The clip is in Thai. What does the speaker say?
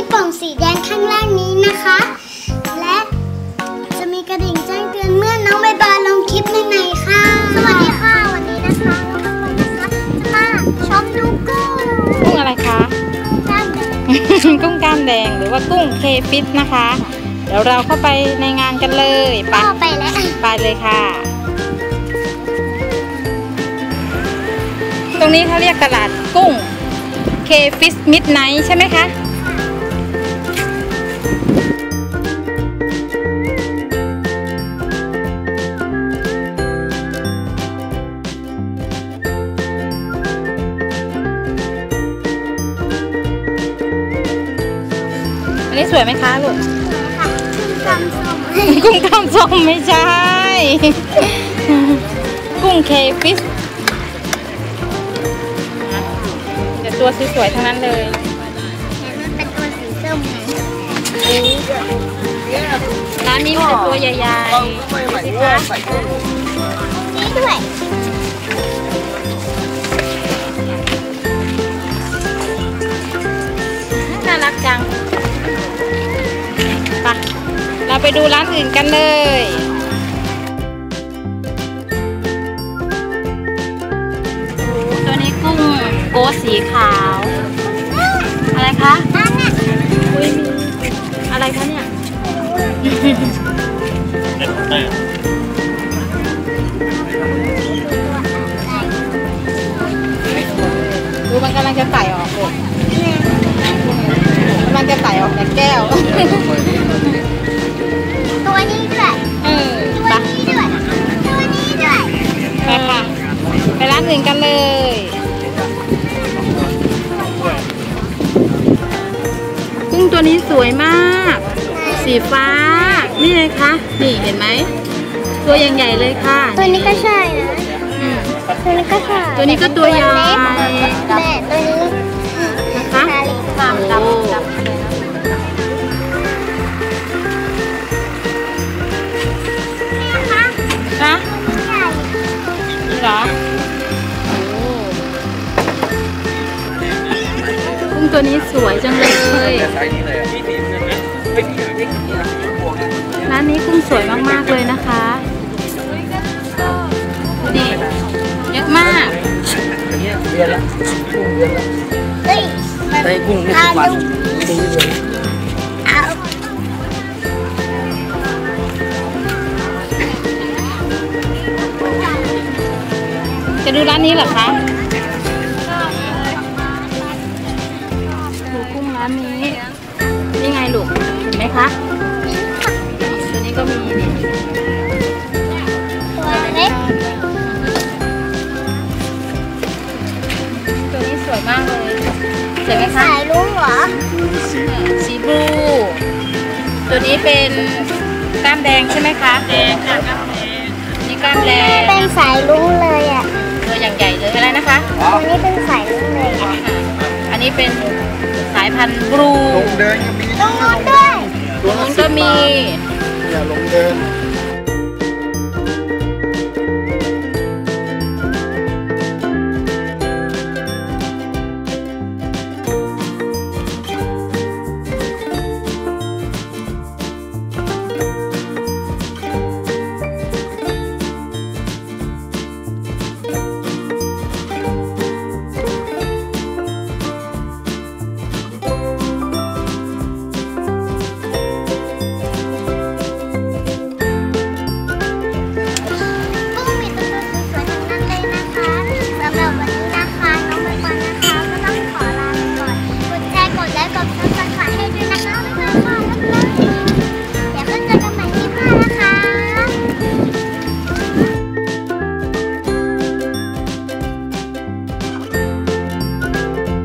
ที่ปุ่มสีแดงข้างล่างนี้นะคะ และจะมีกระดิ่งแจ้งเตือนเมื่อน้องใบบายลงคลิปใหม่ๆค่ะ สวัสดีค่ะ วันนี้นะคะน้องใบนะคะจะมาชมดูกุ้งกุ้งอะไรคะด้านหนึ่งกุ้งกล้ามแดงหรือว่ากุ้งเคฟิตนะคะ เดี๋ยวเราเข้าไปในงานกันเลยไปก็ไปแล้วไปเลยค่ะ ตรงนี้เขาเรียกตลาดกุ้งเคฟิสมิดไนท์ใช่ไหมคะ นนี้สวยไหมคะลูกค่ะกำส้มกุ้งกล้ามส้มไม่ใช่ กุ้งเคฟิสแต่ตัวสวยๆทั้งนั้นเลยมันเป็นตัวสีส้มไงร้านนี้มีแต่ตัวใหญ่ๆดูสิคะนี่ด้วยน่ารักจังไป เราไปดูร้านอื่นกันเลยตัวนี้กุ้งโกสสีขาว อะไรคะอันน่ะอุ้ยมีอะไรคะเนี่ยดูมันกำลังจะไต่ออกลูกกำลังจะไต่ออกจากแก้วตัว อื่นกันเลย กุ้งตัวนี้สวยมาก สีฟ้า นี่เลยคะ นี่เห็นไหม ตัวใหญ่ๆเลยค่ะ ตัวนี้ก็ใช่นะอืมตัวนี้ก็ใช่ ตัวนี้ก็ตัวใหญ่แม่ตัวนี้ ตัวนี้สวยจังเลยร้านนี้กุ้งสวยมากๆเลยนะคะนี่เยอะมากเฮ้ยใช้กุ้งไม่เอาทุกวันดูเอาจะดูร้านนี้เหรอคะ ดูกุ้งร้านนี้นี่ไงลูกเห็นไหมคะตัวนี้ก็มีนี่ตัวเล็กตัวนี้สวยมากเลยสวยไหมคะสายลุงเหรอสีบลูตัวนี้เป็นกล้ามแดงใช่ไหมคะแดงค่ะกล้ามแดงนี่กล้ามแดงเป็นสายลุงเลยอะตัวอย่างใหญ่เลยอะไรนะคะตัวนี้เป็นสายลุงเลยอะอันนี้เป็นสายพันธุ์บลูลงเดินก็มีตรงนู้นด้วยตรงนู้นก็มีอย่าลงเดินต